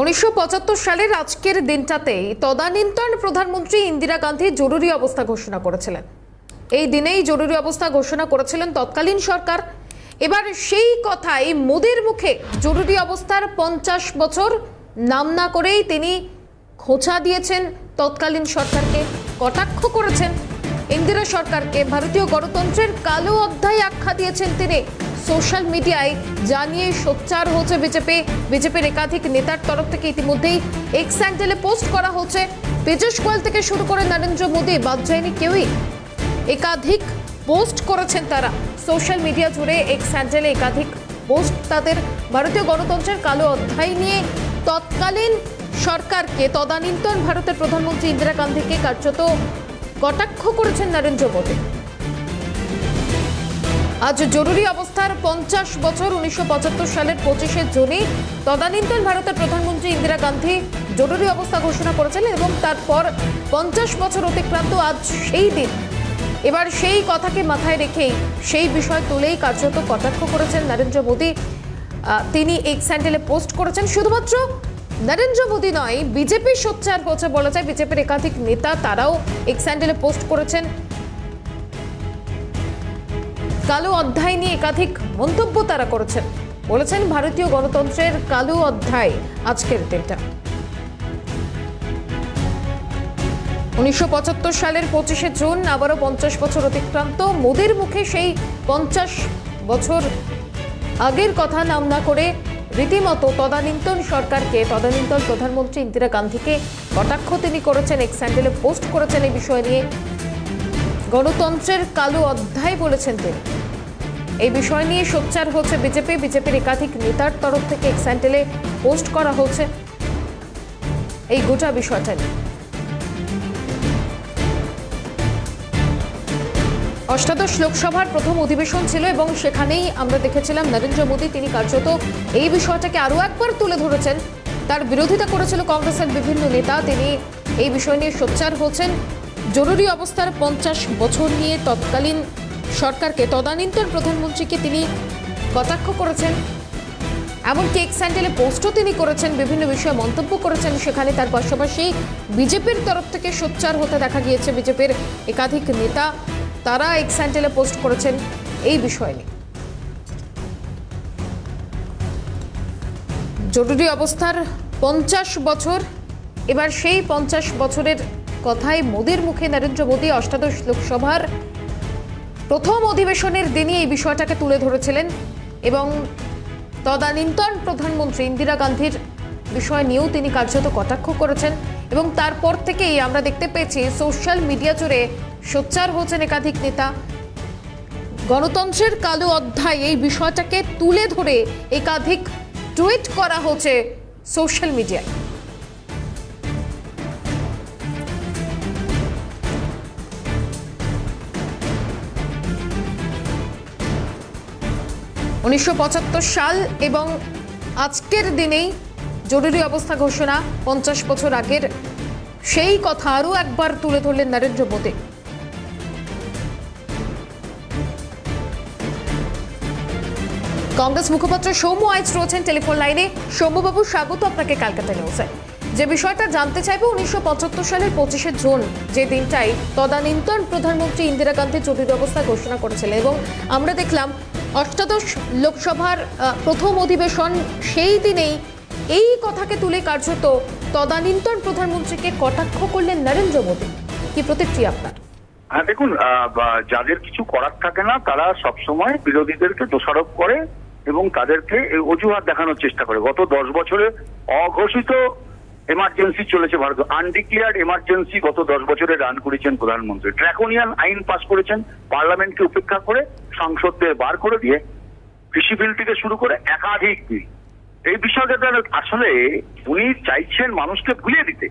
উনিশশো সালের আজকের দিনটাতেই তদানীন্তন প্রধানমন্ত্রী ইন্দিরা গান্ধী জরুরি অবস্থা ঘোষণা করেছিলেন। এই দিনেই জরুরি অবস্থা ঘোষণা করেছিলেন তৎকালীন সরকার। এবার সেই কথাই মোদির মুখে জরুরি অবস্থার পঞ্চাশ বছর নাম না করেই তিনি খোঁচা দিয়েছেন তৎকালীন সরকারকে, কটাক্ষ করেছেন। ইন্দিরা সরকারকে ভারতীয় গণতন্ত্রের কালো অধ্যায় আখ্যা দিয়েছেন তিনি। সোশ্যাল মিডিয়ায় জানিয়ে সোচ্চার হচ্ছে বিজেপি। বিজেপির একাধিক নেতার তরফ থেকে ইতিমধ্যেই এক্স স্যান্ডেলে পোস্ট করা হচ্ছে। পীযূষ গোয়েল থেকে শুরু করে নরেন্দ্র মোদী বাদ যায়নি কেউই একাধিক পোস্ট করেছেন তারা। সোশ্যাল মিডিয়া জুড়ে এক্স স্যান্ডেলে একাধিক পোস্ট তাদের ভারতীয় গণতন্ত্রের কালো অধ্যায় নিয়ে তৎকালীন সরকারকে তদানীন্তন ভারতের প্রধানমন্ত্রী ইন্দিরা গান্ধীকে কার্যত কটাক্ষ করেছেন নরেন্দ্র মোদী। আজ জরুরি অবস্থার পঞ্চাশ বছর উনিশশো পঁচাত্তর সালের পঁচিশে জুনই তদানীন্তন ভারতের প্রধানমন্ত্রী ইন্দিরা গান্ধী জরুরি অবস্থা ঘোষণা করেছিলেন এবং তারপর পঞ্চাশ বছর অতিক্রান্ত আজ সেই দিন। এবার সেই কথাকে মাথায় রেখেই সেই বিষয় তুলেই কার্যত কটাক্ষ করেছেন নরেন্দ্র মোদী। তিনি এক স্যান্ডেলে পোস্ট করেছেন, শুধুমাত্র নরেন্দ্র মোদী নয়, বিজেপি সোচ্চার হচ্ছে বলা যায়, বিজেপির একাধিক নেতা তারাও এক স্যান্ডেলে পোস্ট করেছেন। কালো অধ্যায় নিয়ে একাধিক মন্তব্য তারা করেছেন। বলেছেন, ভারতীয় গণতন্ত্রের কালো অধ্যায় আজকের দিনটা। উনিশশো পঁচাত্তর সালের পঁচিশে জুন আবারও পঞ্চাশ বছর অতিক্রান্ত। মোদির মুখে সেই পঞ্চাশ বছর আগের কথা নাম না করে রীতিমতো তদানীন্তন সরকারকে, তদানীন্তন প্রধানমন্ত্রী ইন্দিরা গান্ধীকে কটাক্ষ তিনি করেছেন এক স্যান্ডেলে পোস্ট করেছেন এই বিষয় নিয়ে। গণতন্ত্রের কালো অধ্যায় বলেছেন তিনি। এই বিষয় নিয়ে সোচ্চার হচ্ছে বিজেপি। বিজেপির একাধিক নেতার তরফ থেকে স্যান্ডেলে পোস্ট করা হচ্ছে এই গোটা বিষয়টা নিয়ে। অষ্টাদশ লোকসভার প্রথম অধিবেশন ছিল এবং সেখানেই আমরা দেখেছিলাম নরেন্দ্র মোদী, তিনি কার্যত এই বিষয়টাকে আরও একবার তুলে ধরেছেন। তার বিরোধিতা করেছিল কংগ্রেসের বিভিন্ন নেতা, তিনি এই বিষয় নিয়ে সোচ্চার হচ্ছেন। জরুরি অবস্থার পঞ্চাশ বছর নিয়ে তৎকালীন সরকারকে তদানীন্তন প্রধানমন্ত্রীকে তিনি কটাক্ষ করেছেন, এমনকি এক স্যান্ডেলে পোস্টও তিনি করেছেন, বিভিন্ন বিষয়ে মন্তব্য করেছেন। সেখানে তার পাশাপাশি বিজেপির তরফ থেকে সোচ্চার হতে দেখা গিয়েছে বিজেপির একাধিক নেতা। তারা এক স্যান্ডেলে পোস্ট করেছেন এই বিষয় নিয়ে। জরুরি অবস্থার পঞ্চাশ বছর, এবার সেই পঞ্চাশ বছরের কথাই মোদির মুখে নরেন্দ্র মোদী অষ্টাদশ লোকসভার প্রথম অধিবেশনের দিনই এই বিষয়টাকে তুলে ধরেছিলেন এবং তদানীন্তন প্রধানমন্ত্রী ইন্দিরা গান্ধীর বিষয় নিয়েও তিনি কার্যত কটাক্ষ করেছেন এবং তারপর থেকেই আমরা দেখতে পেয়েছি, সোশ্যাল মিডিয়া জুড়ে সোচ্চার হচ্ছেন একাধিক নেতা। গণতন্ত্রের কালো অধ্যায় এই বিষয়টাকে তুলে ধরে একাধিক টুইট করা হচ্ছে সোশ্যাল মিডিয়ায়। উনিশশো পঁচাত্তর সাল এবং আজকের দিনেই জরুরি অবস্থা ঘোষণা পঞ্চাশ বছর আগের সেই কথা আরও একবার তুলে ধরলেন নরেন্দ্র মোদী। কংগ্রেস মুখপাত্র সৌম্য আইচ রয়েছেন টেলিফোন লাইনে। সৌম্যবাবু, স্বাগত আপনাকে ক্যালকাটা নিউজে। যে বিষয়টা জানতে চাইব, উনিশশো পঁচাত্তর সালের পঁচিশে জুন যে দিনটাই তদানীন্তন প্রধানমন্ত্রী ইন্দিরা গান্ধী জরুরি অবস্থা ঘোষণা করেছিলেন এবং আমরা দেখলাম অষ্টাদশ লোকসভার প্রথম অধিবেশন সেই দিনেই এই কথাকে তুলে কার্যত তদানীন্তন প্রধানমন্ত্রীকে কটাক্ষ করলেন নরেন্দ্র মোদী। কি প্রতিক্রিয়া আপনার? হ্যাঁ দেখুন যাদের কিছু করার থাকে না, তারা সবসময় বিরোধীদেরকে দোষারোপ করে এবং তাদেরকে অজুহাত দেখানোর চেষ্টা করে। গত দশ বছরে অঘোষিত এমার্জেন্সি চলেছে ভারত। আনডিক্লেয়ার্ড এমার্জেন্সি গত দশ বছরে রান করেছেন প্রধানমন্ত্রী। ড্রাকোনিয়ান আইন পাস করেছেন, পার্লামেন্টকে উপেক্ষা করে সংসদদের বার করে দিয়ে কৃষি বিল থেকে শুরু করে একাধিক বিল। এই বিষয়টা আসলে উনি চাইছেন মানুষকে ভুলিয়ে দিতে।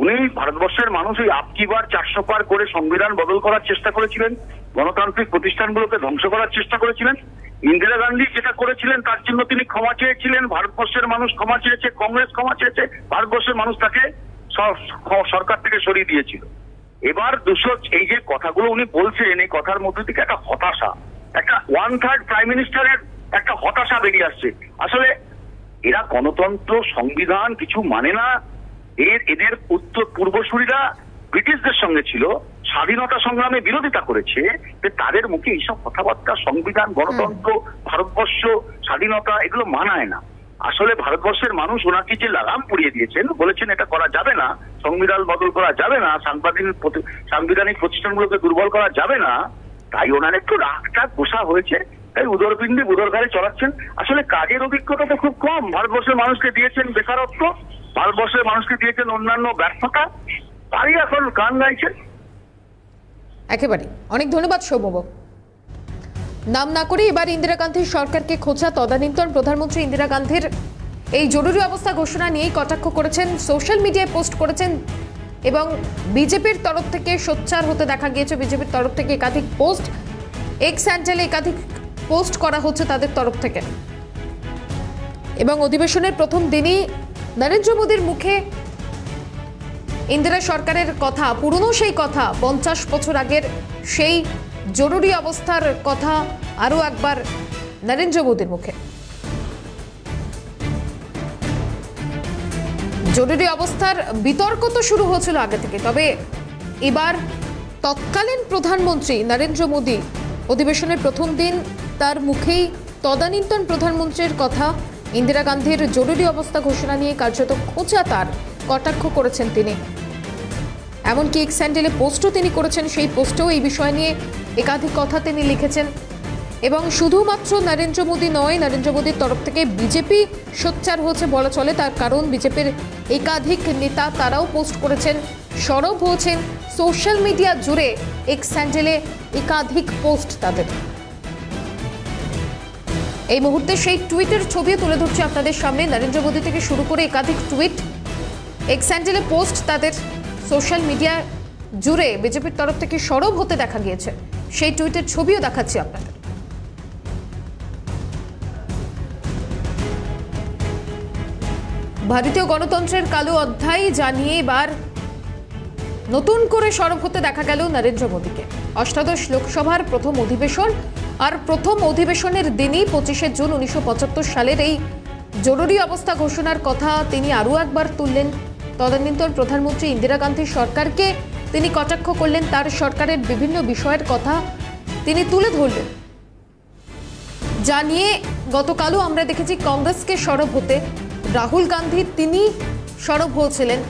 উনি ভারতবর্ষের মানুষ ওই আপকি বার চারশো পার করে সংবিধান বদল করার চেষ্টা করেছিলেন, গণতান্ত্রিক প্রতিষ্ঠানগুলোকে ধ্বংস করার চেষ্টা করেছিলেন। ইন্দিরা গান্ধী যেটা করেছিলেন, তার জন্য তিনি ক্ষমা চেয়েছিলেন, ভারতবর্ষের মানুষ ক্ষমা চেয়েছে, কংগ্রেস ক্ষমা চেয়েছে, ভারতবর্ষের মানুষ তাকে সরকার থেকে সরিয়ে দিয়েছিল। এবার দুশো, এই যে কথাগুলো উনি বলছেন, এই কথার মধ্যে থেকে একটা হতাশা, একটা ওয়ান থার্ড প্রাইম মিনিস্টারের একটা হতাশা বেরিয়ে আসছে। আসলে এরা গণতন্ত্র, সংবিধান কিছু মানে না এর এদের উত্তর পূর্বসূরীরা ব্রিটিশদের সঙ্গে ছিল স্বাধীনতা সংগ্রামে বিরোধিতা করেছে যে তাদের মুখে এইসব কথাবার্তা সংবিধান গণতন্ত্র ভারতবর্ষ স্বাধীনতা এগুলো মানায় না। আসলে ভারতবর্ষের মানুষ ওনাকে যে লাগাম পুড়িয়ে দিয়েছেন বলেছেন এটা করা যাবে না সংবিধান বদল করা যাবে না সাংবাদিক সাংবিধানিক প্রতিষ্ঠানগুলোকে দুর্বল করা যাবে না তাই ওনার একটু রাগটা গোসা হয়েছে। তাই উদরপিণ্ডে উদরঘারে চলাচ্ছেন। আসলে কাজের অভিজ্ঞতা তো খুব কম। ভারতবর্ষের মানুষকে দিয়েছেন বেকারত্ব, ভারতবর্ষের মানুষকে দিয়েছেন অন্যান্য ব্যর্থতা। তাই এখন গান গাইছেন। একেবারে। অনেক ধন্যবাদ সৌম্যবাবু। নাম না করে এবার ইন্দিরা গান্ধীর সরকারকে খোঁজা তদানীন্তন প্রধানমন্ত্রী ইন্দিরা গান্ধীর এই জরুরি অবস্থা ঘোষণা নিয়েই কটাক্ষ করেছেন, সোশ্যাল মিডিয়ায় পোস্ট করেছেন এবং বিজেপির তরফ থেকে সোচ্চার হতে দেখা গিয়েছে। বিজেপির তরফ থেকে একাধিক পোস্ট, এক্স হ্যান্ডেলে একাধিক পোস্ট করা হচ্ছে তাদের তরফ থেকে। এবং অধিবেশনের প্রথম দিনই নরেন্দ্র মোদীর মুখে ইন্দিরা সরকারের কথা, পুরনো সেই কথা, পঞ্চাশ বছর আগের সেই জরুরি অবস্থার কথা আরও একবার নরেন্দ্র মোদীর মুখে। জরুরি অবস্থার বিতর্ক তো শুরু হয়েছিল আগে থেকে, তবে এবার তৎকালীন প্রধানমন্ত্রী নরেন্দ্র মোদী অধিবেশনের প্রথম দিন তার মুখেই তদানীন্তন প্রধানমন্ত্রীর কথা, ইন্দিরা গান্ধীর জরুরি অবস্থা ঘোষণা নিয়ে কার্যত খোঁচা তার কটাক্ষ করেছেন তিনি। এমনকি এক স্যান্ডেলে পোস্টও তিনি করেছেন, সেই পোস্টেও এই বিষয় নিয়ে একাধিক কথা তিনি লিখেছেন। এবং শুধুমাত্র নরেন্দ্র মোদী নয়, নরেন্দ্র মোদীর তরফ থেকে বিজেপি সোচ্চার হয়েছে বলা চলে, তার কারণ বিজেপির একাধিক নেতা তারাও পোস্ট করেছেন, সরব হয়েছেন। সোশ্যাল মিডিয়া জুড়ে এক স্যান্ডেলে একাধিক পোস্ট তাদের। এই মুহূর্তে সেই টুইটের ছবিও তুলে ধরছি আপনাদের সামনে। নরেন্দ্র মোদী থেকে শুরু করে একাধিক টুইট। এক্স হ্যান্ডেলে পোস্ট তাদের সোশ্যাল মিডিয়া জুড়ে বিজেপির তরফ থেকে সরব হতে দেখা গিয়েছে। সেই টুইটের ছবিও দেখাচ্ছি আপনাদের। ভারতীয় গণতন্ত্রের কালো অধ্যায় জানিয়ে এবার নতুন করে সরব হতে দেখা গেল নরেন্দ্র মোদীকে। অষ্টাদশ লোকসভার প্রথম অধিবেশন আর প্রথম অধিবেশনের দিনই পঁচিশে জুন উনিশশো পঁচাত্তর সালের এই জরুরি অবস্থা ঘোষণার কথা তিনি আরও একবার তুললেন। তদানীন্তন প্রধানমন্ত্রী ইন্দিরা গান্ধীর সরকারকে তিনি কটাক্ষ করলেন, তার সরকারের বিভিন্ন বিষয়ের কথা তিনি তুলে ধরলেন। যা নিয়ে গতকালও আমরা দেখেছি কংগ্রেসকে সরব হতে। রাহুল গান্ধী তিনি সরব হয়েছিলেন।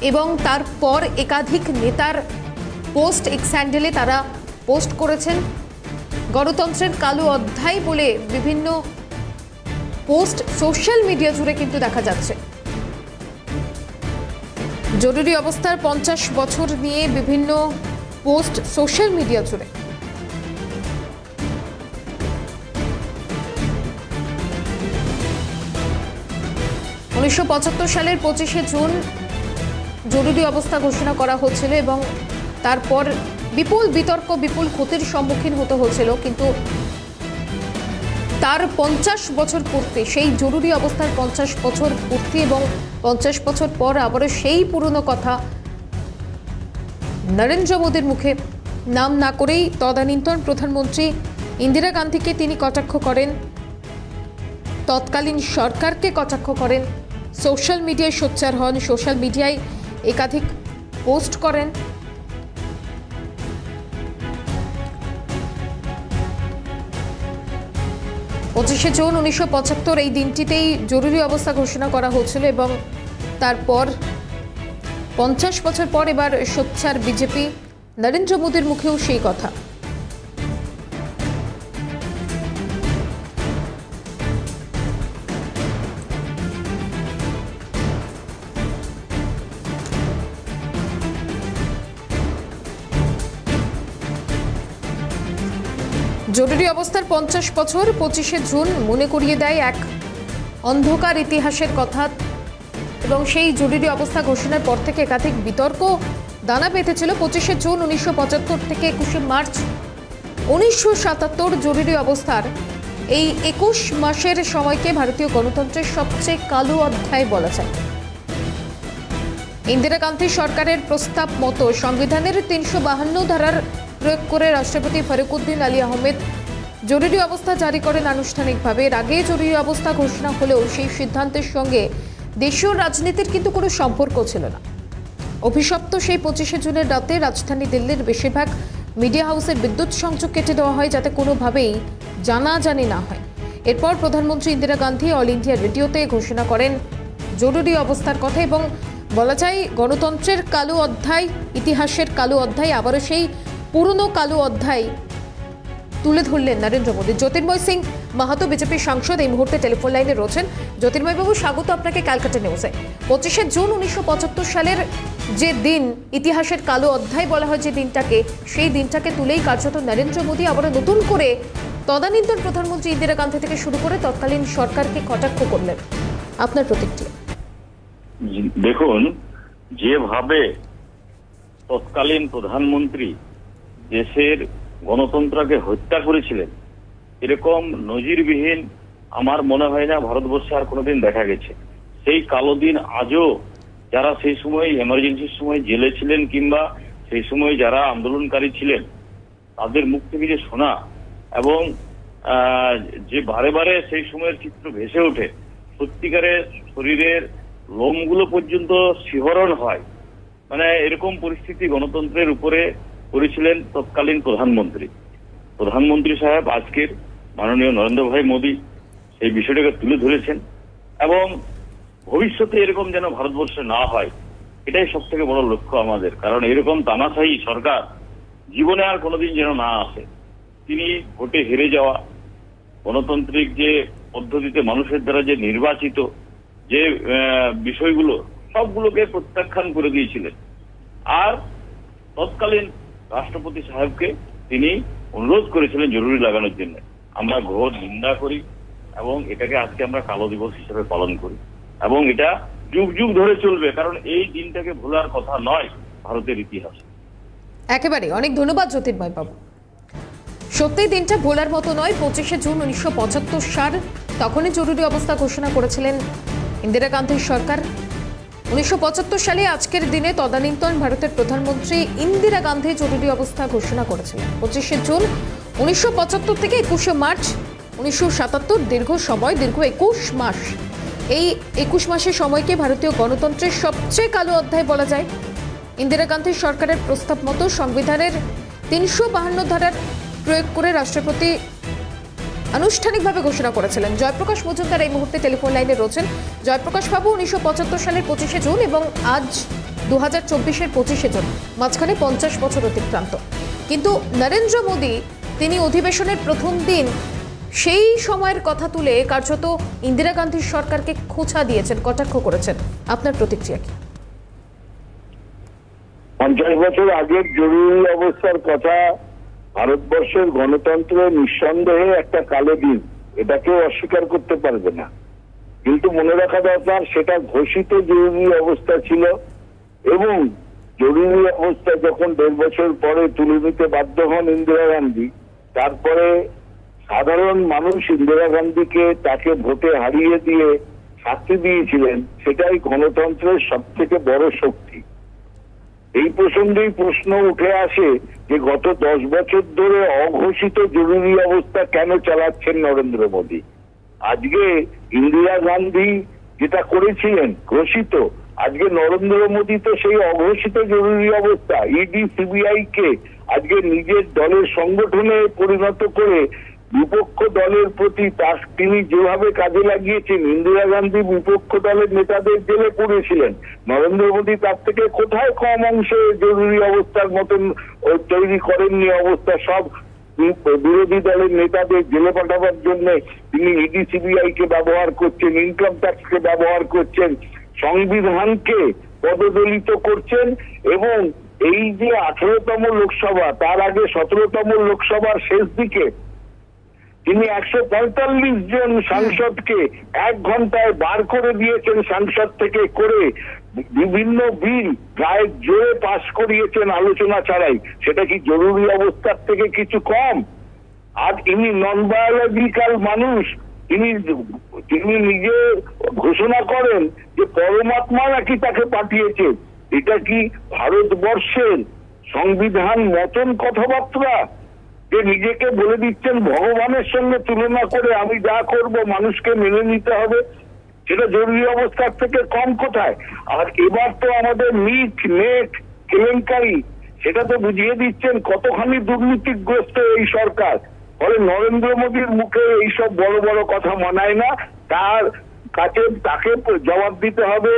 এবং তারপর একাধিক নেতার পোস্ট এক্স হ্যান্ডেলে তারা পোস্ট করেছেন। গণতন্ত্রের কালো অধ্যায় বলে বিভিন্ন পোস্ট সোশ্যাল মিডিয়া জুড়ে কিন্তু দেখা যাচ্ছে। জরুরি অবস্থার পঞ্চাশ বছর নিয়ে বিভিন্ন পোস্ট সোশ্যাল মিডিয়া জুড়ে। উনিশশো পঁচাত্তর সালের পঁচিশে জুন জরুরি অবস্থা ঘোষণা করা হচ্ছিল এবং তারপর বিপুল বিতর্ক, বিপুল ক্ষতির সম্মুখীন হতে হয়েছিল কিন্তু তার পঞ্চাশ বছর পূর্তি, সেই জরুরি অবস্থার পঞ্চাশ বছর পূর্তি এবং পঞ্চাশ বছর পর আবারও সেই পুরনো কথা নরেন্দ্র মোদীর মুখে নাম না করেই তদানীন্তন প্রধানমন্ত্রী ইন্দিরা গান্ধীকে তিনি কটাক্ষ করেন, তৎকালীন সরকারকে কটাক্ষ করেন, সোশ্যাল মিডিয়ায় সোচ্চার হন, সোশ্যাল মিডিয়ায় একাধিক পোস্ট করেন। পঁচিশে জুন উনিশশো পঁচাত্তর এই দিনটিতেই জরুরি অবস্থা ঘোষণা করা হয়েছিল এবং তারপর পঞ্চাশ বছর পর এবার সোচ্ছার বিজেপি নরেন্দ্র মোদীর মুখেও সেই কথা। জরুরি অবস্থার পঞ্চাশ বছর, পঁচিশে জুন মনে করিয়ে দেয় এক অন্ধকার ইতিহাসের কথা। এবং সেই জরুরি অবস্থা ঘোষণার পর থেকে একাধিক বিতর্ক দানা পেতেছিল পঁচিশে জুন উনিশশো পঁচাত্তর থেকে একুশে মার্চ উনিশশো সাতাত্তর জরুরি অবস্থার। এই একুশ মাসের সময়কে ভারতীয় গণতন্ত্রের সবচেয়ে কালো অধ্যায় বলা যায়। ইন্দিরা গান্ধী সরকারের প্রস্তাব মতো সংবিধানের তিনশো বাহান্ন ধারার প্রয়োগ করে রাষ্ট্রপতি ফরিকুদ্দিন আলী আহমেদ জরুরি অবস্থা জারি করেন আনুষ্ঠানিকভাবে। এর আগে জরুরি অবস্থা ঘোষণা হলেও সেই সিদ্ধান্তের সঙ্গে দেশীয় রাজনীতির কিন্তু কোনো সম্পর্ক ছিল না। অভিশপ্ত সেই পঁচিশে জুনের রাতে রাজধানী দিল্লির বেশিরভাগ মিডিয়া হাউসের বিদ্যুৎ সংযোগ কেটে দেওয়া হয় যাতে কোনোভাবেই জানাজানি না হয়। এরপর প্রধানমন্ত্রী ইন্দিরা গান্ধী অল ইন্ডিয়া রেডিওতে ঘোষণা করেন, জরুরি অবস্থার কথা এবং বলা যায় গণতন্ত্রের কালো অধ্যায়, ইতিহাসের কালো অধ্যায় আবারও সেই পুরনো কালো অধ্যায় তুলে ধরলেন নরেন্দ্র মোদী। জ্যোতির্ময় সিং মাহাতো বিজেপির সাংসদ এই মুহূর্তে টেলিফোন লাইনে রয়েছেন। জ্যোতির্ময়বাবু স্বাগত আপনাকে ক্যালকাটা নিউজে। পঁচিশে জুন উনিশশো পঁচাত্তর সালের যে দিন, ইতিহাসের কালো অধ্যায় বলা হয় যে দিনটাকে, সেই দিনটাকে তুলেই কার্যত নরেন্দ্র মোদী আবারও নতুন করে তদানীন্তন প্রধানমন্ত্রী ইন্দিরা গান্ধী থেকে শুরু করে তৎকালীন সরকারকে কটাক্ষ করলেন। আপনার প্রতিক্রিয়া? দেখুন, যেভাবে তৎকালীন প্রধানমন্ত্রী দেশের গণতন্ত্রকে হত্যা করেছিলেন। এরকম নজিরবিহীন আমার মনে হয় না ভারতবর্ষে আর কোনোদিন দেখা গেছে। সেই কালো দিন আজও যারা সেই সময় এমার্জেন্সির সময় জেলে ছিলেন কিংবা সেই সময় যারা আন্দোলনকারী ছিলেন, তাদের মুখ থেকে যে শোনা এবং যে বারে বারে সেই সময়ের চিত্র ভেসে ওঠে, সত্যিকারের শরীরের লোমগুলো পর্যন্ত শিহরণ হয়। মানে এরকম পরিস্থিতি গণতন্ত্রের উপরে করেছিলেন তৎকালীন প্রধানমন্ত্রী। প্রধানমন্ত্রী সাহেব আজকের মাননীয় নরেন্দ্র ভাই মোদী সেই বিষয়টাকে তুলে ধরেছেন এবং ভবিষ্যতে এরকম যেন ভারতবর্ষে না হয়, এটাই সব থেকে বড় লক্ষ্য আমাদের। কারণ এরকম তানাশাহী সরকার জীবনে আর কোনোদিন যেন না আসে। তিনি ভোটে হেরে যাওয়া, গণতান্ত্রিক যে পদ্ধতিতে মানুষের দ্বারা যে নির্বাচিত যে বিষয়গুলো, সবগুলোকে প্রত্যাখ্যান করে দিয়েছিলেন। আর তৎকালীন রাষ্ট্রপতি সাহেবকে তিনি অনুরোধ করেছিলেন জরুরি লাগানোর জন্য। আমরা ঘোর নিন্দা করি এবং এটাকে আজকে আমরা কালো দিবস হিসেবে পালন করি। এবং এটা যুগ যুগ ধরে চলবে, কারণ এই দিনটাকে ভোলার কথা নয় ভারতের ইতিহাস। একেবারে, অনেক ধন্যবাদ জ্যোতির্ময় বাবু। সত্যি দিনটা ভোলার মতো নয়, পঁচিশে জুন উনিশশো পঁচাত্তর সাল। তখনই জরুরি অবস্থা ঘোষণা করেছিলেন ইন্দিরা গান্ধীর সরকার। উনিশশো পঁচাত্তর সালে আজকের দিনে তদানীন্তন ভারতের প্রধানমন্ত্রী ইন্দিরা গান্ধী জরুরি অবস্থা ঘোষণা করেছিলেন। পঁচিশে জুন উনিশশো পঁচাত্তর থেকে একুশে মার্চ উনিশশো সাতাত্তর, দীর্ঘ সময়, দীর্ঘ একুশ মাস। এই একুশ মাসের সময়কে ভারতীয় গণতন্ত্রের সবচেয়ে কালো অধ্যায় বলা যায়। ইন্দিরা গান্ধীর সরকারের প্রস্তাব মতো সংবিধানের তিনশো বাহান্ন ধারার প্রয়োগ করে রাষ্ট্রপতি আনুষ্ঠানিকভাবে ঘোষণা করেছিলেন। জয়প্রকাশ মজুমদার এই মুহূর্তে টেলিফোন লাইনে রয়েছেন। জয়প্রকাশ বাবু উনিশশো পঁচাত্তর সালের পঁচিশে জুন এবং আজ দু হাজার চব্বিশের পঁচিশে জুন, মাঝখানে পঞ্চাশ বছর অতিক্রান্ত। কিন্তু নরেন্দ্র মোদী, তিনি অধিবেশনের প্রথম দিন সেই সময়ের কথা তুলে কার্যত ইন্দিরা গান্ধীর সরকারকে খোঁচা দিয়েছেন, কটাক্ষ করেছেন। আপনার প্রতিক্রিয়া কি? পঞ্চাশ বছর আগের জরুরি অবস্থার কথা ভারতবর্ষের গণতন্ত্র নিঃসন্দেহে একটা কালো দিন এটা কেউ অস্বীকার করতে পারবে না। কিন্তু মনে রাখা দরকার, সেটা ঘোষিত জরুরি অবস্থা ছিল এবং জরুরি অবস্থা যখন দেড় বছর পরে তুলে নিতে বাধ্য হন ইন্দিরা গান্ধী, তারপরে সাধারণ মানুষ ইন্দিরা গান্ধীকে তাকে ভোটে হারিয়ে দিয়ে শাস্তি দিয়েছিলেন, সেটাই গণতন্ত্রের সব থেকে বড় শক্তি। এই প্রসঙ্গেই প্রশ্ন উঠে আসে যে গত দশ বছর ধরে অঘোষিত জরুরি অবস্থা কেন চালাচ্ছেন নরেন্দ্র মোদী? আজকে ইন্দিরা গান্ধী যেটা করেছিলেন, ঘোষিত, আজকে নরেন্দ্র মোদী তো সেই অঘোষিত জরুরি অবস্থা। ইডি, সিবিআই কে আজকে নিজের দলের সংগঠনে পরিণত করে বিপক্ষ দলের প্রতি তার তিনি যেভাবে কাজে লাগিয়েছেন, ইন্দিরা গান্ধী বিপক্ষ দলের নেতাদের জেলে পুড়েছিলেন। নরেন্দ্র মোদী তার থেকে কোথায় কম অংশে জরুরি অবস্থার মতন তৈরি করেননি অবস্থা সব বিরোধী দলের নেতাদের জেলে পাঠাবার জন্য তিনি ইডি, সিবিআই কে ব্যবহার করছেন ইনকাম ট্যাক্স কে ব্যবহার করছেন, সংবিধানকে পদদলিত করছেন এবং এই যে আঠেরোতম লোকসভা, তার আগে সতেরোতম লোকসভার শেষ দিকে তিনি একশো পঁয়তাল্লিশ জন সাংসদকে এক ঘন্টায় বার করে দিয়েছেন সাংসদ থেকে করে। বিভিন্ন বিল গায়ে জোরে পাশ করিয়েছেন আলোচনা ছাড়াই। সেটা কি জরুরি অবস্থার থেকে কিছু কম? আর ইনি নন বায়োলজিক্যাল মানুষ তিনি তিনি নিজে ঘোষণা করেন যে পরমাত্মা নাকি তাকে পাঠিয়েছে। এটা কি ভারতবর্ষের সংবিধান মতন কথাবার্তা? যে নিজেকে বলে দিচ্ছেন ভগবানের সঙ্গে তুলনা করে আমি যা করব মানুষকে মেনে নিতে হবে, সেটা জরুরি অবস্থার থেকে কম কোথায়? আর এবার তো আমাদের মিট নেট, কেলেঙ্কারি, সেটা তো বুঝিয়ে দিচ্ছেন কতখানি দুর্নীতিগ্রস্ত এই সরকার। ফলে নরেন্দ্র মোদীর মুখে এইসব বড় বড় কথা মানায় না, তার কাছে তাকে জবাব দিতে হবে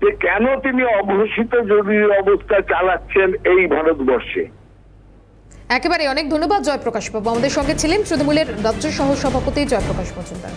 যে কেন তিনি অঘোষিত জরুরি অবস্থা চালাচ্ছেন এই ভারতবর্ষে। একেবারে অনেক ধন্যবাদ জয়প্রকাশ বাবু। আমাদের সঙ্গে ছিলেন তৃণমূলের রাজ্য সহ সভাপতি জয়প্রকাশ মজুমদার।